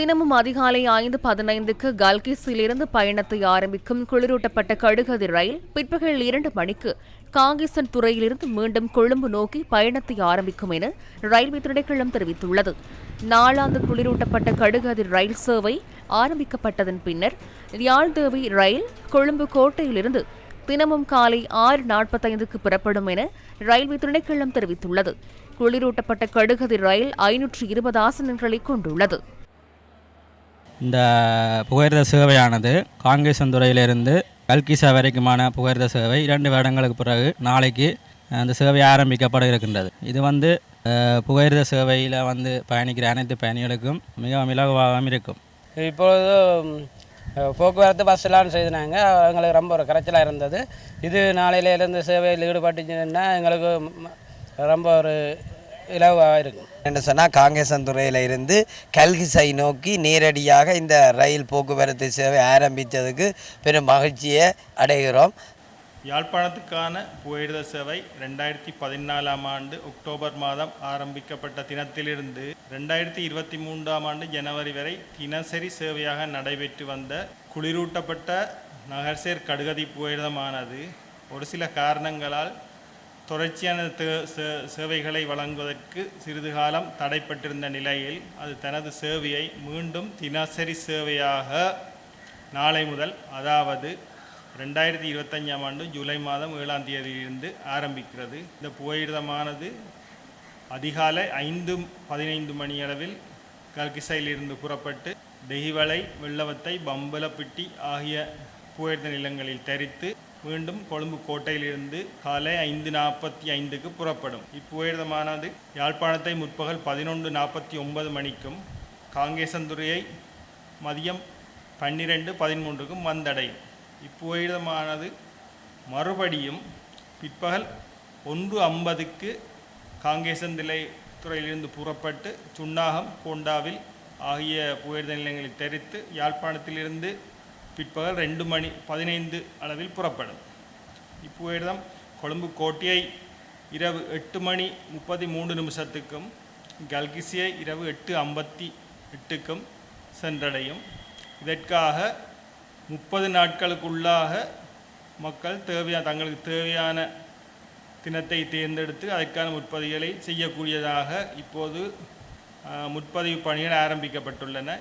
தினமும் அதிகாலை ஐந்து பதினைந்துக்கு கல்கிஸிலிருந்து பயணத்தை ஆரம்பிக்கும் குளிரூட்டப்பட்ட கடுகதிர் ரயில் பிற்பகல் இரண்டு மணிக்கு காங்கேசன் துறையிலிருந்து மீண்டும் கொழும்பு நோக்கி பயணத்தை ஆரம்பிக்கும் என ரயில்வே திணைக்களம் தெரிவித்துள்ளது. நாளாந்து குளிரூட்டப்பட்ட கடுகதிர் ரயில் சேவை ஆரம்பிக்கப்பட்டதன் பின்னர் யாழ்தேவி ரயில் கொழும்பு கோட்டையிலிருந்து தினமும் காலை ஆறு நாற்பத்தைந்துக்கு புறப்படும் என ரயில்வே திணைக்களம் தெரிவித்துள்ளது. குளிரூட்டப்பட்ட கடுகதிர் ரயில் ஐநூற்று இருபது ஆசனங்களை கொண்டுள்ளது. இந்த புகையிரத சேவையானது காங்கேசந்துறையிலிருந்து கல்கிசா வரைக்குமான புகையிரத சேவை இரண்டு வருடங்களுக்கு பிறகு நாளைக்கு அந்த சேவை ஆரம்பிக்கப்பட இருக்கின்றது. இது வந்து புகையிரத சேவையில் வந்து பயணிக்கிற அனைத்து பயணிகளுக்கும் மிகவும் இலகுவாகவும் இருக்கும். இப்பொழுது போக்குவரத்து பஸ்ஸெல்லாம் செய்தினாங்க எங்களுக்கு ரொம்ப ஒரு கரைச்சலாக இருந்தது. இது நாளையிலேருந்து சேவையில் ஈடுபட்டுச்சுன்னா எங்களுக்கு ரொம்ப ஒரு இலவாக இருக்கும் என்று சொன்னால் காங்கேசன்துறையில் இருந்து கல்கிசை நோக்கி நேரடியாக இந்த ரயில் போக்குவரத்து சேவை ஆரம்பித்ததுக்கு பெரும் மகிழ்ச்சியை அடைகிறோம். யாழ்ப்பாணத்துக்கான புகையிரத சேவை ரெண்டாயிரத்தி பதினாலாம் ஆண்டு அக்டோபர் மாதம் ஆரம்பிக்கப்பட்ட தினத்திலிருந்து ரெண்டாயிரத்தி இருபத்தி மூன்றாம் ஆண்டு ஜனவரி வரை தினசரி சேவையாக நடைபெற்று வந்த குளிரூட்டப்பட்ட நகர்சேர் கடுகதி புகையிரதமானது ஒரு சில காரணங்களால் தொடர்ச்சியான சேவைகளை வழங்குவதற்கு சிறிது காலம் தடைப்பட்டிருந்த நிலையில் அது தனது சேவையை மீண்டும் தினசரி சேவையாக நாளை முதல் அதாவது ரெண்டாயிரத்தி இருபத்தஞ்சாம் ஆண்டு ஜூலை மாதம் ஏழாம் தேதியிலிருந்து ஆரம்பிக்கிறது. இந்த புகையிரதமானது அதிகாலை ஐந்து பதினைந்து மணியளவில் கல்கிசையிலிருந்து புறப்பட்டு தெஹிவளை வெள்ளவத்தை பம்பலப்பிட்டி ஆகிய புகையிரத நிலங்களில் தரித்து மீண்டும் கொழும்பு கோட்டையிலிருந்து காலை ஐந்து நாற்பத்தி ஐந்துக்கு புறப்படும். இப்புயர்தமானது யாழ்ப்பாணத்தை முற்பகல் பதினொன்று நாற்பத்தி ஒன்பது மணிக்கும் காங்கேசந்துறையை மதியம் பன்னிரெண்டு பதிமூன்றுக்கும் வந்தடையும். இப்புயர்தமானது மறுபடியும் பிற்பகல் ஒன்று ஐம்பதுக்கு காங்கேசந்திலை துறையிலிருந்து புறப்பட்டு சுண்ணாகம் கோண்டாவில் ஆகிய புயர்த நிலையங்களை தெரித்து யாழ்ப்பாணத்திலிருந்து பிற்பகல் ரெண்டு மணி பதினைந்து அளவில் புறப்படும். இப்புகையிரதம் கொழும்பு கோட்டையை இரவு எட்டு மணி முப்பத்தி மூன்று நிமிஷத்துக்கும் கல்கிசியை இரவு எட்டு ஐம்பத்தி எட்டுக்கும் சென்றடையும். இதற்காக முப்பது நாட்களுக்குள்ளாக மக்கள் தேவையான தங்களுக்கு தேவையான தினத்தை தேர்ந்தெடுத்து அதற்கான முற்பதிகளை செய்யக்கூடியதாக இப்போது முற்பதிவு பணிகள் ஆரம்பிக்கப்பட்டுள்ளன.